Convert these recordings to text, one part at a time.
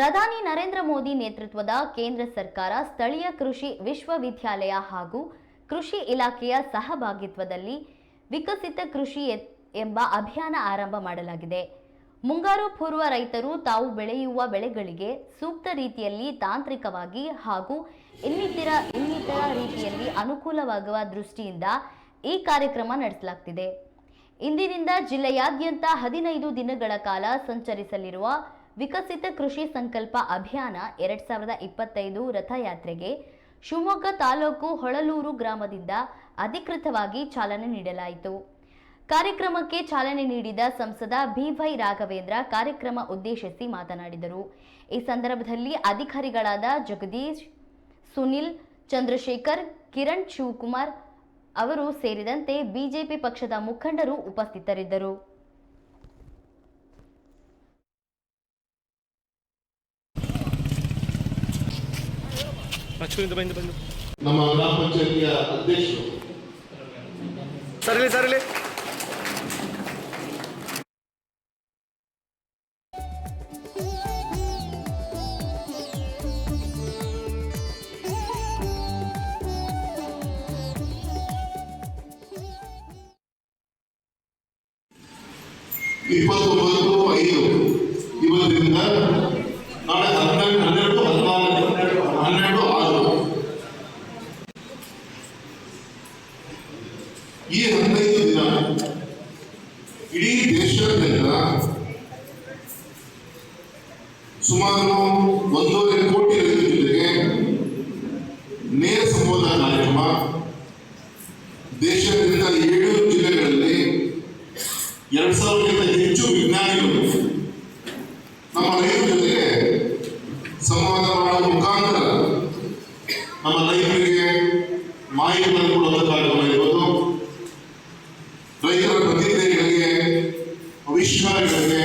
ಪ್ರಧಾನಿ ನರೇಂದ್ರ ಮೋದಿ ನೇತೃತ್ವದ ಕೇಂದ್ರ ಸರ್ಕಾರ ಸ್ಥಳೀಯ ಕೃಷಿ ವಿಶ್ವವಿದ್ಯಾಲಯ ಹಾಗೂ ಕೃಷಿ ಇಲಾಖೆಯ ಸಹಭಾಗಿತ್ವದಲ್ಲಿ ವಿಕಸಿತ ಕೃಷಿ ಎಂಬ ಅಭಿಯಾನ ಆರಂಭ ಮಾಡಲಾಗಿದೆ. ಮುಂಗಾರು ಪೂರ್ವ ರೈತರು ತಾವು ಬೆಳೆಯುವ ಬೆಳೆಗಳಿಗೆ ಸೂಕ್ತ ರೀತಿಯಲ್ಲಿ ತಾಂತ್ರಿಕವಾಗಿ ಹಾಗೂ ಇನ್ನಿತರ ಇನ್ನಿತರ ರೀತಿಯಲ್ಲಿ ಅನುಕೂಲವಾಗುವ ದೃಷ್ಟಿಯಿಂದ ಈ ಕಾರ್ಯಕ್ರಮ ನಡೆಸಲಾಗ್ತಿದೆ. ಇಂದಿನಿಂದ ಜಿಲ್ಲೆಯಾದ್ಯಂತ ಹದಿನೈದು ದಿನಗಳ ಕಾಲ ಸಂಚರಿಸಲಿರುವ ವಿಕಸಿತ ಕೃಷಿ ಸಂಕಲ್ಪ ಅಭಿಯಾನ ಎರಡ್ ಸಾವಿರದ ಇಪ್ಪತ್ತೈದು ರಥಯಾತ್ರೆಗೆ ಶಿವಮೊಗ್ಗ ತಾಲೂಕು ಹೊಳಲೂರು ಗ್ರಾಮದಿಂದ ಅಧಿಕೃತವಾಗಿ ಚಾಲನೆ ನೀಡಲಾಯಿತು. ಕಾರ್ಯಕ್ರಮಕ್ಕೆ ಚಾಲನೆ ನೀಡಿದ ಸಂಸದ ಬಿವೈ ರಾಘವೇಂದ್ರ ಕಾರ್ಯಕ್ರಮ ಉದ್ದೇಶಿಸಿ ಮಾತನಾಡಿದರು. ಈ ಸಂದರ್ಭದಲ್ಲಿ ಅಧಿಕಾರಿಗಳಾದ ಜಗದೀಶ್, ಸುನಿಲ್, ಚಂದ್ರಶೇಖರ್, ಕಿರಣ್ ಶಿವಕುಮಾರ್ ಅವರು ಸೇರಿದಂತೆ ಬಿಜೆಪಿ ಪಕ್ಷದ ಮುಖಂಡರು ಉಪಸ್ಥಿತರಿದ್ದರು. ಹಚ್ಕೊಂಡಿಂದ ಬಂದು ಬಂದು ನಮ್ಮ ಗ್ರಾಮ ಪಂಚಾಯತಿಯ ಅಧ್ಯಕ್ಷರು ಸರಿಲಿ ಸರಿಲಿ ಇಪ್ಪತ್ತೊಂಬತ್ತು ಐದು ಇವತ್ತಿನಿಂದ ಈ ಹದಿನೈದು ದಿನ ಇಡೀ ದೇಶದಲ್ಲ ಸುಮಾರು ಒಂದೂವರೆ ಕೋಟಿ ರೈತರ ಜೊತೆಗೆ ನೇರ ಸಂವಾದ ಕಾರ್ಯಕ್ರಮ ದೇಶಾದ್ಯಂತ ಏಳು ಜಿಲ್ಲೆಗಳಲ್ಲಿ ಎರಡ್ ಸಾವಿರಕ್ಕಿಂತ ಹೆಚ್ಚು ವಿಜ್ಞಾನಿಗಳು ನಮ್ಮ ರೈತರ ಜೊತೆಗೆ ಸಂವಾದ ಮಾಡುವ ಮುಖಾಂತರ ನಮ್ಮ ರೈತರಿಗೆ ಮಾಹಿತಿಗಳನ್ನು ಕೊಡುವಂಥ ಕಾರ್ಯಕ್ರಮ ಇರ್ಬೋದು ರೈತರ ಪ್ರತಿನಿಧಿಗಳಿಗೆ ಆವಿಷ್ಕಾರಗಳಿಗೆ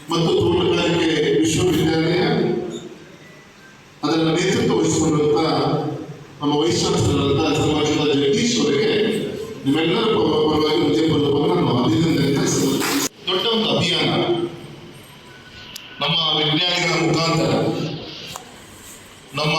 ಮತ್ತು ತೋಟಗಾರಿಕೆ ವಿಶ್ವವಿದ್ಯಾಲಯ ಅದರ ನೇತೃತ್ವ ವಹಿಸಿಕೊಂಡಂತ ನಮ್ಮ ವೈಸ್ ಚಾನ್ಸಲರ್ ಸಮಾಜದ ಜಗದೀಶ್ ಅವರಿಗೆ ನಿಮ್ಮೆಲ್ಲರ ಪರವಾಗಿ ಹೃದಯಪೂರ್ವಕವಾಗಿ ನಾನು ಅಭಿನಂದನೆ ದೊಡ್ಡ ಒಂದು ಅಭಿಯಾನ. ನಮ್ಮ ವಿಜ್ಞಾನಿಗಳ ಮುಖಾಂತರ ನಮ್ಮ